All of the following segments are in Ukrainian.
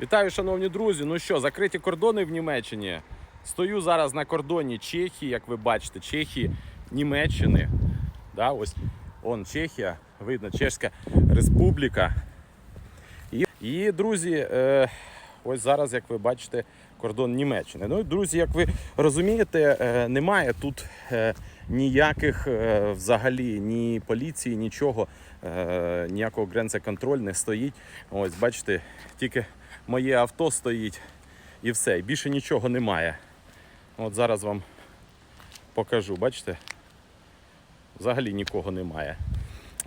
Вітаю, шановні друзі. Ну що, закриті кордони в Німеччині. Стою зараз на кордоні Чехії, як ви бачите, Чехії, Німеччини. Да, ось он Чехія, видно, Чеська Республіка. І, і друзі, е, ось зараз, як ви бачите, кордон Німеччини. Ну, друзі, як ви розумієте, е, немає тут е, ніяких е, взагалі ні поліції, нічого, е, ніякого гренцеконтроль не стоїть. Ось, бачите, тільки моє авто стоїть і все. І більше нічого немає. От зараз вам покажу, бачите? Взагалі нікого немає.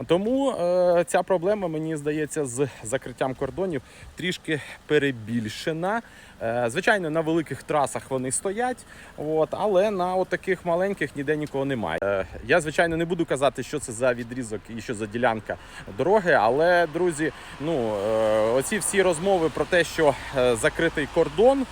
Тому е, ця проблема, мені здається, з закриттям кордонів трішки перебільшена. Е, звичайно, на великих трасах вони стоять, от, але на таких маленьких ніде нікого немає. Е, я, звичайно, не буду казати, що це за відрізок і що за ділянка дороги, але, друзі, ну, е, оці всі розмови про те, що е, закритий кордон.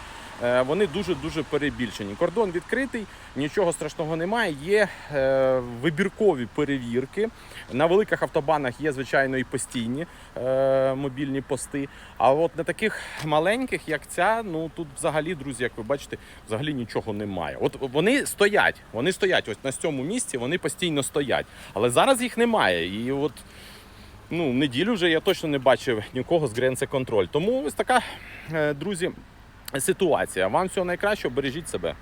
Е, Вони дуже дуже перебільшені. Кордон відкритий, нічого страшного немає. Є е, вибіркові перевірки. На великих автобанах є, звичайно, і постійні е, мобільні пости. А от на таких маленьких, як ця, ну тут взагалі, друзі, як ви бачите, взагалі нічого немає. От вони стоять, вони стоять. Ось на цьому місці вони постійно стоять. Але зараз їх немає. І от ну, неділю вже я точно не бачив нікого з Гренце контроль. Тому ось така, друзі, ситуація. Вам всього найкращого, бережіть себе.